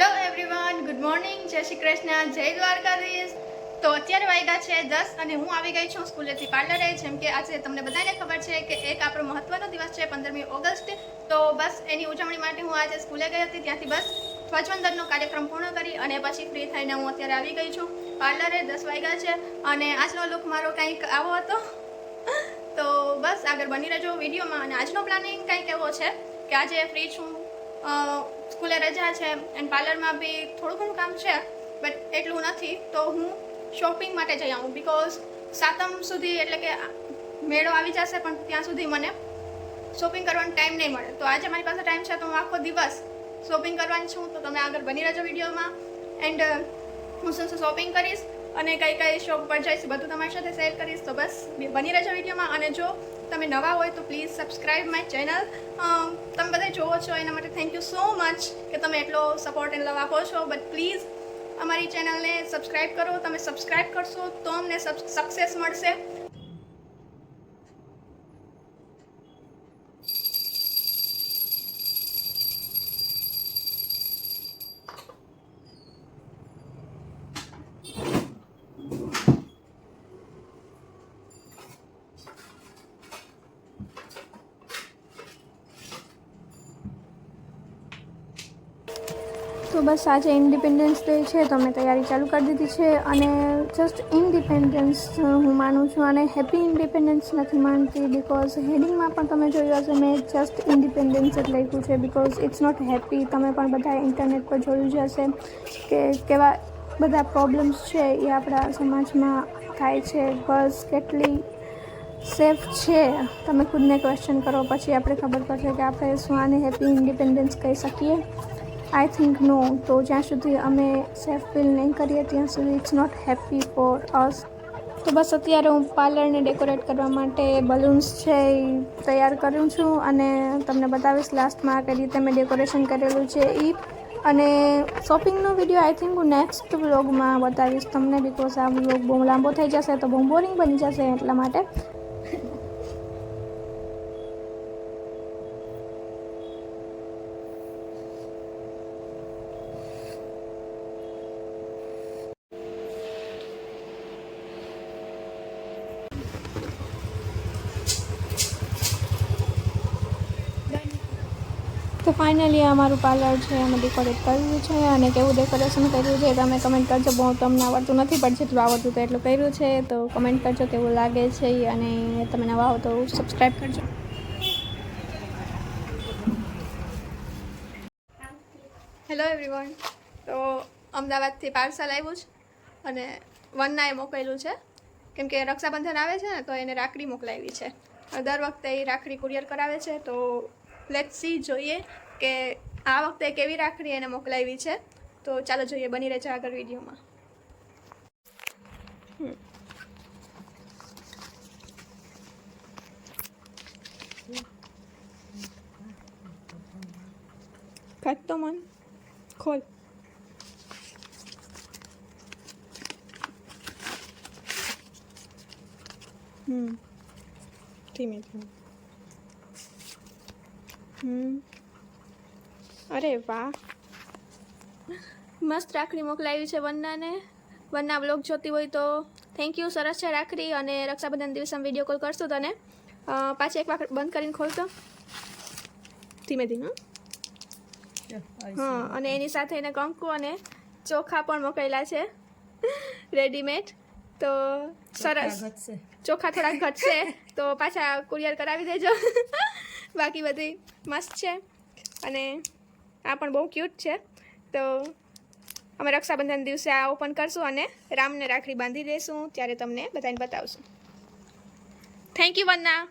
Hello everyone good morning જય શ્રી કૃષ્ણ, જય દ્વારકાધીશ. તો અત્યારે વાગ્યા છે દસ અને હું આવી ગઈ છું સ્કૂલેથી પાર્લરે જેમ કે આજે તમને બધાને ખબર છે કે એક આપણો મહત્વનો દિવસ છે પંદરમી ઓગસ્ટ. તો બસ એની ઉજવણી માટે હું આજે સ્કૂલે ગઈ હતી, ત્યાંથી બસ ધ્વજવંદનનો કાર્યક્રમ પૂર્ણ કરી અને પછી ફ્રી થઈને હું અત્યારે આવી ગઈ છું પાર્લરે, દસ વાગ્યા છે અને આજનો લુક મારો કંઈક આવો હતો. તો બસ આગળ બની રહેજો વિડીયોમાં અને આજનો પ્લાનિંગ કંઈક એવો છે કે આજે ફ્રી છું. સ્કૂલે રજા છે એન્ડ પાર્લરમાં બી થોડું ઘણું કામ છે, બટ એટલું નથી. તો હું શોપિંગ માટે જઈ આવું બિકોઝ સાતમ સુધી એટલે કે મેળો આવી જશે પણ ત્યાં સુધી મને શોપિંગ કરવાનો ટાઈમ નહીં મળે. તો આજે મારી પાસે ટાઈમ છે તો હું આખો દિવસ શોપિંગ કરવાની છું. તો તમે આગળ બની રહેજો વિડીયોમાં. એન્ડ હું શું શું શોપિંગ કરીશ અને કઈ કઈ શોપ પર જઈશ બધું તમારી સાથે શેર કરીશ. તો બસ, બની રહેજો વિડીયોમાં. અને જો તમે નવા હોય તો પ્લીઝ સબસ્ક્રાઈબ માય ચેનલ તમે બધા જોવો છો, એના માટે થેન્ક યુ સો મચ કે તમે એટલો સપોર્ટ એન્ડ લવ આપો છો. બટ પ્લીઝ અમારી ચેનલને સબસ્ક્રાઈબ કરો. તમે સબસ્ક્રાઈબ કરશો તો અમને સક્સેસ મળશે. તો બસ આજે ઇન્ડિપેન્ડન્સ ડે છે, તો મેં તૈયારી ચાલુ કરી દીધી છે અને જસ્ટ ઇન્ડિપેન્ડન્સ હું માનું છું અને હેપી ઇન્ડિપેન્ડન્સ નથી માનતી બિકોઝ હેડિંગમાં પણ તમે જોયું હશે, મેં જસ્ટ ઇન્ડિપેન્ડન્સ જ લખ્યું છે બિકોઝ ઇટ્સ નોટ હેપી તમે પણ બધા ઇન્ટરનેટ પર જોયું જ હશે કે કેવા બધા પ્રોબ્લેમ્સ છે એ આપણા સમાજમાં થાય છે. બસ કેટલી સેફ છે. તમે ખુદને ક્વેશ્ચન કરો, પછી આપણે ખબર પડશે કે આપણે શું આને હેપી ઇન્ડિપેન્ડન્સ કહી શકીએ. આઈ થિંક નો તો જ્યાં સુધી અમે સેફ ફીલ નહીં કરીએ, ત્યાં સુધી it's not happy for us તો બસ અત્યારે હું પાર્લરને ડેકોરેટ કરવા માટે બલૂન્સ છે એ તૈયાર કરું છું અને તમને બતાવીશ લાસ્ટમાં કઈ રીતે મેં ડેકોરેશન કરેલું છે એ. અને શોપિંગનો વીડિયો આઈ થિંક હું નેક્સ્ટ વ્લોગમાં બતાવીશ તમને બિકોઝ આ વ્લોગ બહુ લાંબો થઈ જશે, તો બહુ બોરિંગ બની જશે એટલા માટે. તો ફાઇનલી અમારું પાર્લર છે અમે ડેકોરેટ કર્યું છે અને કેવું ડેકોરેશન કર્યું છે, તમે કમેન્ટ કરજો. બહુ તમને આવડતું નથી, પણ જેટલું આવડતું તો એટલું કર્યું છે. તો કમેન્ટ કરજો કેવું લાગે છે અને તમે નવા હો તો સબસ્ક્રાઈબ કરજો. હેલો એવરીવન તો અમદાવાદથી પાર્સલ આવ્યું છે અને વનનાએ મોકલેલું છે. કેમ કે રક્ષાબંધન આવે છે ને, તો એને રાખડી મોકલાવી છે. દર વખતે એ રાખડી કુરિયર કરાવે છે, તો લેટ સી જોઈએ કે આ વખતે કેવી રાખડી એને મોકલાવી છે તો ચાલો જોઈએ બની રહેશે આગળ વિડીયોમાં હમ. કાઢ તો મન ખોલ હમ ધીમે ધીમે હમ અરે વાહ. મસ્ત રાખડી મોકલાવી છે વન્નાને વન્ના બ્લોગ જોતી હોય તો થેન્ક યુ સરસ છે રાખડી અને રક્ષાબંધન દિવસે અમે વીડિયો કોલ કરશું તને. પાછી એક વાર બંધ કરીને ખોલતો. ધીમે ધીમે હં? હા અને એની સાથે એને કંકુ અને ચોખા પણ મોકલેલા છે. રેડીમેડ તો સરસ. ચોખા થોડાક ઘટશે તો પાછા કુરિયર કરાવી દેજો. બાકી બધી મસ્ત છે. અને આ પણ બહુ ક્યુટ છે. તો અમે રક્ષાબંધન દિવસે આ ઓપન કરશું અને રામને રાખડી બાંધી દઈશું ત્યારે તમને બધાને બતાવશું. Thank you વન્ના